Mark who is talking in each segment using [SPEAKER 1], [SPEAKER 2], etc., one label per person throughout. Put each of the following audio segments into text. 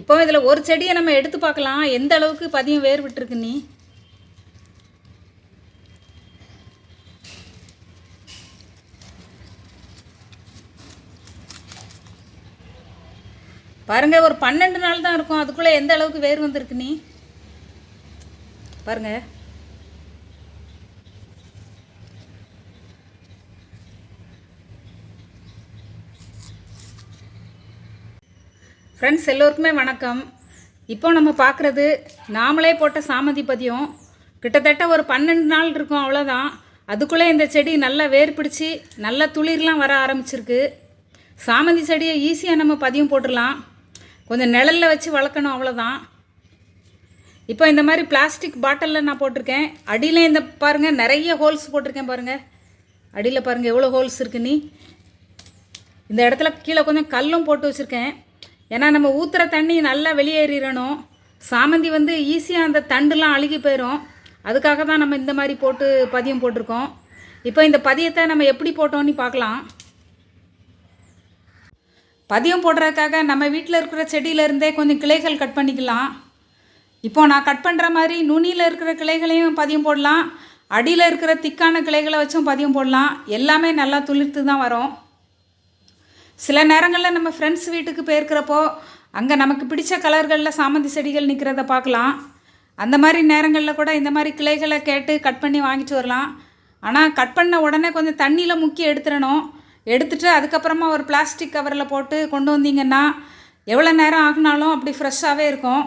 [SPEAKER 1] இப்போ இதில் ஒரு செடியை நம்ம எடுத்து பார்க்கலாம். எந்த அளவுக்கு பதியம் வேர் விட்டுருக்கு நீ? பாருங்க ஒரு பன்னெண்டு நாள் தான் இருக்கும். அதுக்குள்ளே எந்த அளவுக்கு வேர் வந்திருக்கு நீ? பாருங்க. ஃப்ரெண்ட்ஸ் எல்லோருக்குமே வணக்கம். இப்போ நம்ம பார்க்குறது நாமளே போட்ட சாமந்தி பதியம். கிட்டத்தட்ட ஒரு பன்னெண்டு நாள் இருக்கும் அவ்வளோதான் அதுக்குள்ளே இந்த செடி நல்லா வேர் பிடிச்சி நல்ல துளிர்லாம் வர ஆரம்பிச்சிருக்கு. சாமந்தி செடியை ஈஸியாக நம்ம பதியம் போட்டுடலாம். கொஞ்சம் நிழலில் வச்சு வளர்க்கணும் அவ்வளோதான் இப்போ இந்த மாதிரி பிளாஸ்டிக் பாட்டிலில் நான் போட்டிருக்கேன். அடியில் இந்த பாருங்கள் நிறைய ஹோல்ஸ் போட்டிருக்கேன் பாருங்கள் அடியில் பாருங்கள் எவ்வளோ ஹோல்ஸ் இருக்கு நீ. இந்த இடத்துல கீழே கொஞ்சம் கல்லும் போட்டு வச்சுருக்கேன். ஏன்னா நம்ம ஊற்றுற தண்ணி நல்லா வெளியேறிடணும் சாமந்தி வந்து ஈஸியாக அந்த தண்டுலாம் அழுகி போயிடும் அதுக்காக தான் நம்ம இந்த மாதிரி போட்டு பதியம் போட்டிருக்கோம். இப்போ இந்த பதியத்தை நம்ம எப்படி போட்டோம்னு பார்க்கலாம். பதியம் போடுறதுக்காக நம்ம வீட்டில் இருக்கிற செடியிலேருந்தே கொஞ்சம் கிளைகள் கட் பண்ணிக்கலாம். இப்போ நான் கட் பண்ணுற மாதிரி நுனியில் இருக்கிற கிளைகளையும் பதியம் போடலாம். அடியில் இருக்கிற திக்கான கிளைகளை வச்சும் பதியம் போடலாம். எல்லாமே நல்லா துளிர்த்து தான் வரும். சில நேரங்களில் நம்ம ஃப்ரெண்ட்ஸ் வீட்டுக்கு போயிருக்கிறப்போ அங்கே நமக்கு பிடிச்ச கலர்களில் சாமந்தி செடிகள் நிற்கிறத பார்க்கலாம். அந்த மாதிரி நேரங்களில் கூட இந்த மாதிரி கிளைகளை கேட்டு கட் பண்ணி வாங்கிட்டு வரலாம். ஆனால் கட் பண்ண உடனே கொஞ்சம் தண்ணியில் முக்கி எடுத்துடணும். எடுத்துட்டு அதுக்கப்புறமா ஒரு பிளாஸ்டிக் கவரில் போட்டு கொண்டு வந்தீங்கன்னா எவ்வளோ நேரம் ஆகினாலும் அப்படி ஃப்ரெஷ்ஷாகவே இருக்கும்.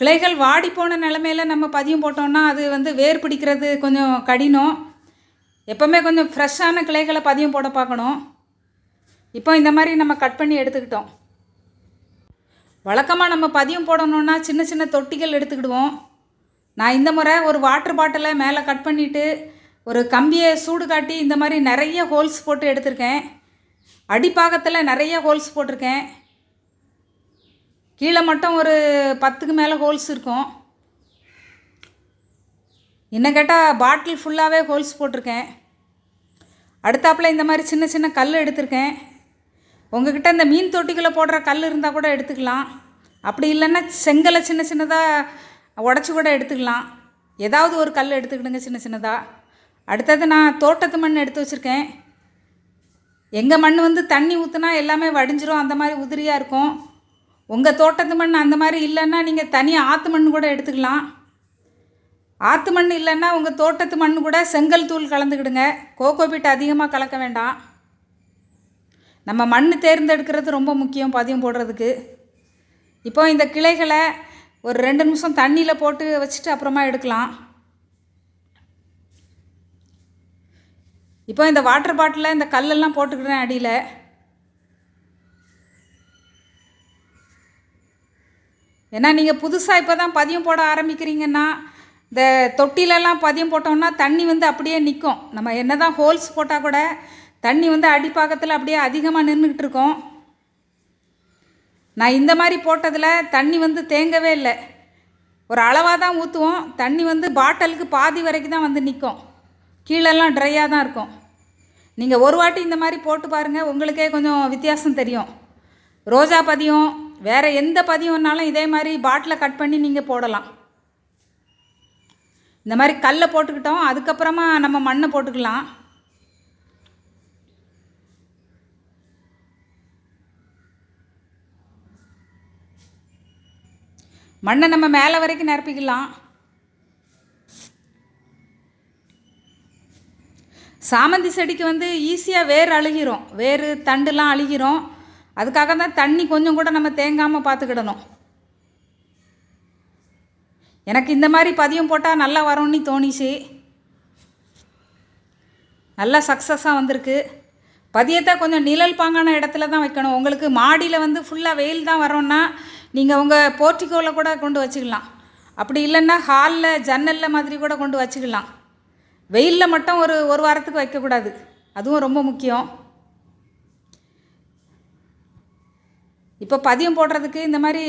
[SPEAKER 1] கிளைகள் வாடி போன நிலமையில நம்ம பதியம் போட்டோம்னா அது வந்து வேர் பிடிக்கிறது கொஞ்சம் கடினம். எப்போவுமே கொஞ்சம் ஃப்ரெஷ்ஷான கிளைகளை பதியம் போட பார்க்கணும். இப்போ இந்த மாதிரி நம்ம கட் பண்ணி எடுத்துக்கிட்டோம். வழக்கமாக நம்ம பதியம் போடணுன்னா சின்ன சின்ன தொட்டிகள் எடுத்துக்கிடுவோம். நான் இந்த முறை ஒரு வாட்டர் பாட்டிலை மேலே கட் பண்ணிவிட்டு ஒரு கம்பியை சூடு காட்டி இந்த மாதிரி நிறைய ஹோல்ஸ் போட்டு எடுத்திருக்கேன். அடிப்பாகத்தில் நிறைய ஹோல்ஸ் போட்டிருக்கேன். கீழே மட்டும் ஒரு பத்துக்கு மேலே ஹோல்ஸ் இருக்கும். இன்னும் கேட்டால் பாட்டில் ஃபுல்லாகவே ஹோல்ஸ் போட்டிருக்கேன். அடுத்தாப்புல இந்த மாதிரி சின்ன சின்ன கல் எடுத்திருக்கேன். உங்ககிட்ட இந்த மீன் தொட்டிகளை போடுற கல் இருந்தால் கூட எடுத்துக்கலாம். அப்படி இல்லைன்னா செங்கலை சின்ன சின்னதாக உடச்சி கூட எடுத்துக்கலாம். ஏதாவது ஒரு கல் எடுத்துக்கிடுங்க சின்ன சின்னதாக அடுத்தது நான் தோட்டத்து மண் எடுத்து வச்சுருக்கேன். எங்கள் மண் வந்து தண்ணி ஊற்றுனா எல்லாமே வடிஞ்சிரும் அந்த மாதிரி உதிரியாக இருக்கும். உங்கள் தோட்டத்து மண் அந்த மாதிரி இல்லைன்னா நீங்கள் தனியாக ஆற்று மண் கூட எடுத்துக்கலாம். ஆற்று மண் இல்லைன்னா உங்கள் தோட்டத்து மண் கூட செங்கல் தூள் கலந்துக்கிடுங்க. கோகோபீட் அதிகமாக கலக்க வேண்டாம். நம்ம மண் தேர்ந்தெடுக்கிறது ரொம்ப முக்கியம் பதியம் போடுறதுக்கு. இப்போ இந்த கிளைகளை ஒரு ரெண்டு நிமிஷம் தண்ணியில் போட்டு வச்சுட்டு அப்புறமா எடுக்கலாம். இப்போ இந்த வாட்டர் பாட்டிலில் இந்த கல்லெல்லாம் போட்டுக்கிறேன் அடியில். ஏன்னா நீங்கள் புதுசாக இப்போ தான் பதியம் போட ஆரம்பிக்கிறீங்கன்னா இந்த தொட்டிலெல்லாம் பதியம் போட்டோம்னா தண்ணி வந்து அப்படியே நிற்கும் நம்ம என்ன தான் ஹோல்ஸ் போட்டால் கூட தண்ணி வந்து அடிப்பாக்கத்தில் அப்படியே அதிகமாக நின்றுக்கிட்டு இருக்கோம் நான் இந்த மாதிரி போட்டதில் தண்ணி வந்து தேங்கவே இல்லை. ஒரு அளவாக தான் ஊற்றுவோம் தண்ணி வந்து பாட்டிலுக்கு பாதி வரைக்கும் தான் வந்து நிற்கும். கீழெல்லாம் ட்ரையாக தான் இருக்கும். நீங்கள் ஒரு வாட்டி இந்த மாதிரி போட்டு பாருங்கள் உங்களுக்கே கொஞ்சம் வித்தியாசம் தெரியும். ரோஜா பதியம் வேறு எந்த பதியம்னாலும் இதே மாதிரி பாட்டிலை கட் பண்ணி நீங்கள் போடலாம். இந்த மாதிரி கல்லை போட்டுக்கிட்டோம். அதுக்கப்புறமா நம்ம மண்ணை போட்டுக்கலாம். மண்ணை நம்ம மேலே வரைக்கும் நிரப்பிக்கலாம். சாமந்தி செடிக்கு வந்து ஈஸியாக வேர் அழுகிரும் வேர் தண்டுலாம் அழுகிரும் அதுக்காக தான் தண்ணி கொஞ்சம் கூட நம்ம தேங்காமல் பார்த்துக்கிடணும். எனக்கு இந்த மாதிரி பதியம் போட்டால் நல்லா வரும்னு தோணிச்சு. நல்லா சக்ஸஸாக வந்திருக்கு. பதியத்தை கொஞ்சம் நிழல் பாங்கான இடத்துல தான் வைக்கணும். உங்களுக்கு மாடியில் வந்து ஃபுல்லாக வெயில் தான் வரோன்னா நீங்கள் உங்கள் போர்ட்டிகோவில் கூட கொண்டு வச்சுக்கலாம். அப்படி இல்லைன்னா ஹாலில் ஜன்னலில் மாதிரி கூட கொண்டு வச்சுக்கலாம். வெயிலில் மட்டும் ஒரு ஒரு வாரத்துக்கு வைக்கக்கூடாது. அதுவும் ரொம்ப முக்கியம். இப்போ பதியம் போடுறதுக்கு இந்த மாதிரி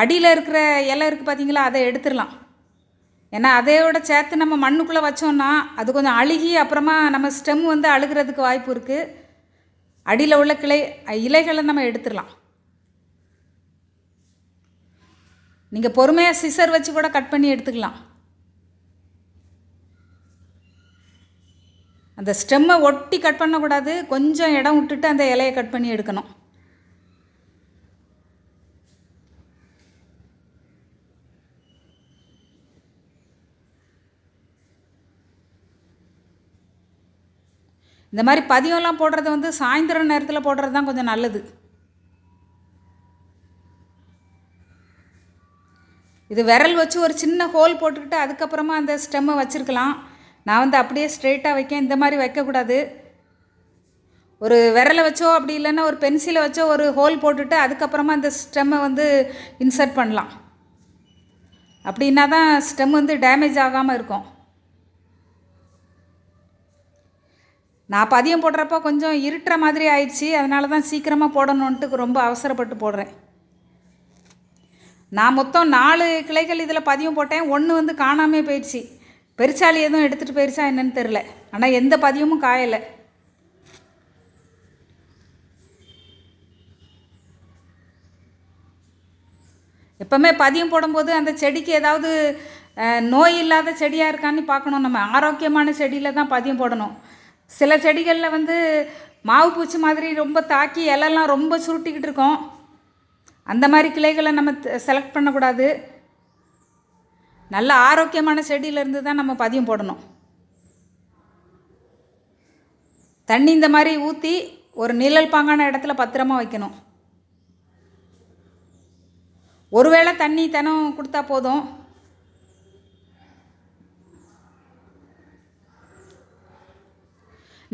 [SPEAKER 1] அடியில் இருக்கிற இலை இருக்குது பார்த்தீங்களா அதை எடுத்துடலாம். ஏன்னா அதையோட சேர்த்து நம்ம மண்ணுக்குள்ளே வச்சோம்னா அது கொஞ்சம் அழுகி அப்புறமா நம்ம ஸ்டெம் வந்து அழுகிறதுக்கு வாய்ப்பு இருக்குது அடியில் உள்ள கிளை இலைகளை நம்ம எடுத்துடலாம். நீங்கள் பொறுமையாக சிசர் வச்சு கூட கட் பண்ணி எடுத்துக்கலாம். அந்த ஸ்டெம்மை ஒட்டி கட் பண்ணக்கூடாது. கொஞ்சம் இடம் விட்டுட்டு அந்த இலையை கட் பண்ணி எடுக்கணும். இந்த மாதிரி பதியம்லாம் போடுறது வந்து சாயந்தரம் நேரத்தில் போடுறது தான் கொஞ்சம் நல்லது. இது விரல் வச்சு ஒரு சின்ன ஹோல் போட்டுக்கிட்டு அதுக்கப்புறமா அந்த ஸ்டெம்மை வச்சுருக்கலாம். நான் வந்து அப்படியே ஸ்ட்ரெயிட்டாக வைக்க இந்த மாதிரி வைக்கக்கூடாது. ஒரு விரலை வச்சோ அப்படி இல்லைன்னா ஒரு பென்சிலை வச்சோ ஒரு ஹோல் போட்டுட்டு அதுக்கப்புறமா அந்த ஸ்டெம்மை வந்து இன்சர்ட் பண்ணலாம். அப்படின்னா தான் ஸ்டெம் வந்து டேமேஜ் ஆகாமல் இருக்கும். நான் பதியம் போடுறப்ப கொஞ்சம் இருட்டுற மாதிரி ஆயிடுச்சு. அதனால தான் சீக்கிரமாக போடணுன்ட்டு ரொம்ப அவசரப்பட்டு போடுறேன். நான் மொத்தம் நாலு கிளைகள் இதில் பதியம் போட்டேன். ஒன்று வந்து காணாமே போயிடுச்சு. பெருசாலி எதுவும் எடுத்துகிட்டு போயிடுச்சா என்னன்னு தெரில ஆனால் எந்த பதியமும் காயலை. எப்போவுமே பதியம் போடும்போது அந்த செடிக்கு ஏதாவது நோய் இல்லாத செடியாக இருக்கான்னு பார்க்கணும். நம்ம ஆரோக்கியமான செடியில் தான் பதியம் போடணும். சில செடிகளில் வந்து மாவு பூச்சி மாதிரி ரொம்ப தாக்கி இலெல்லாம் ரொம்ப சுருட்டிக்கிட்டு இருக்கோம். அந்த மாதிரி கிளைகளை நம்ம செலக்ட் பண்ணக்கூடாது. நல்ல ஆரோக்கியமான செடியிலேருந்து தான் நம்ம பதியம் போடணும். தண்ணி இந்த மாதிரி ஊற்றி ஒரு நிழல் பாங்கான இடத்துல பத்திரமா வைக்கணும். ஒருவேளை தண்ணி தினம் கொடுத்தா போதும்.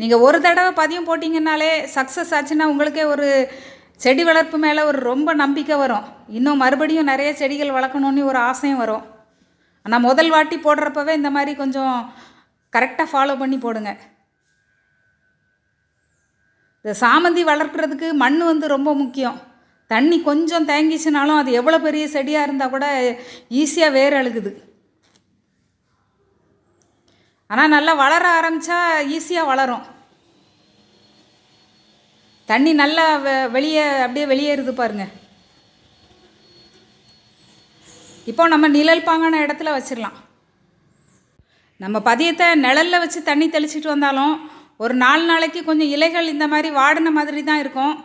[SPEAKER 1] நீங்கள் ஒரு தடவை பதியம் போட்டிங்கன்னாலே சக்ஸஸ் ஆச்சுன்னா உங்களுக்கே ஒரு செடி வளர்ப்பு மேலே ஒரு ரொம்ப நம்பிக்கை வரும். இன்னும் மறுபடியும் நிறைய செடிகள் வளர்க்கணுன்னு ஒரு ஆசையும் வரும். ஆனால் முதல் வாட்டி போடுறப்பவே இந்த மாதிரி கொஞ்சம் கரெக்டாக ஃபாலோ பண்ணி போடுங்க. இந்த சாமந்தி வளர்க்குறதுக்கு மண் வந்து ரொம்ப முக்கியம். தண்ணி கொஞ்சம் தேங்கிச்சுனாலும் அது எவ்வளோ பெரிய செடியாக இருந்தால் கூட ஈஸியாக வேர் அழுகுது. ஆனால் நல்லா வளர ஆரம்பித்தா ஈஸியாக வளரும். தண்ணி நல்லா வெ வெளியே அப்படியே வெளியேறுது பாருங்கள் இப்போ நம்ம நிழல் பாங்கான இடத்துல வச்சிடலாம் நம்ம பதியத்தை நிழலில் வச்சு தண்ணி தெளிச்சிட்டு வந்தாலும் ஒரு நாலு நாளைக்கு கொஞ்சம் இலைகள் இந்த மாதிரி வாடின மாதிரி தான் இருக்கும்.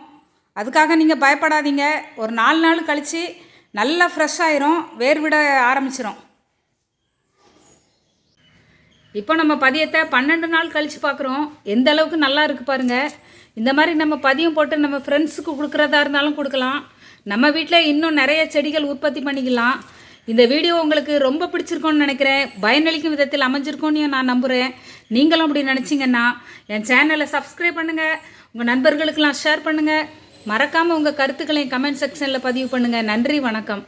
[SPEAKER 1] அதுக்காக நீங்கள் பயப்படாதீங்க. ஒரு நாலு நாள் கழித்து நல்லா ஃப்ரெஷ் ஆயிரும் வேர்விட ஆரம்பிச்சிடும் இப்போ நம்ம பதியத்தை பன்னெண்டு நாள் கழித்து பார்க்குறோம். எந்த அளவுக்கு நல்லா இருக்குது பாருங்கள் இந்த மாதிரி நம்ம பதியம் போட்டு நம்ம ஃப்ரெண்ட்ஸுக்கு கொடுக்குறதா இருந்தாலும் கொடுக்கலாம். நம்ம வீட்டில் இன்னும் நிறைய செடிகள் உற்பத்தி பண்ணிக்கலாம். இந்த வீடியோ உங்களுக்கு ரொம்ப பிடிச்சிருக்கோன்னு நினைக்கிறேன். பயனளிக்கும் விதத்தில் அமைஞ்சிருக்கோன்னு நான் நம்புகிறேன் நீங்களும் அப்படி நினச்சிங்கன்னா என் சேனலை சப்ஸ்கிரைப் பண்ணுங்கள் உங்கள் நண்பர்களுக்கெல்லாம் ஷேர் பண்ணுங்கள் மறக்காமல் உங்கள் கருத்துக்களை கமெண்ட் செக்ஷனில் பதிவு பண்ணுங்கள் நன்றி வணக்கம்.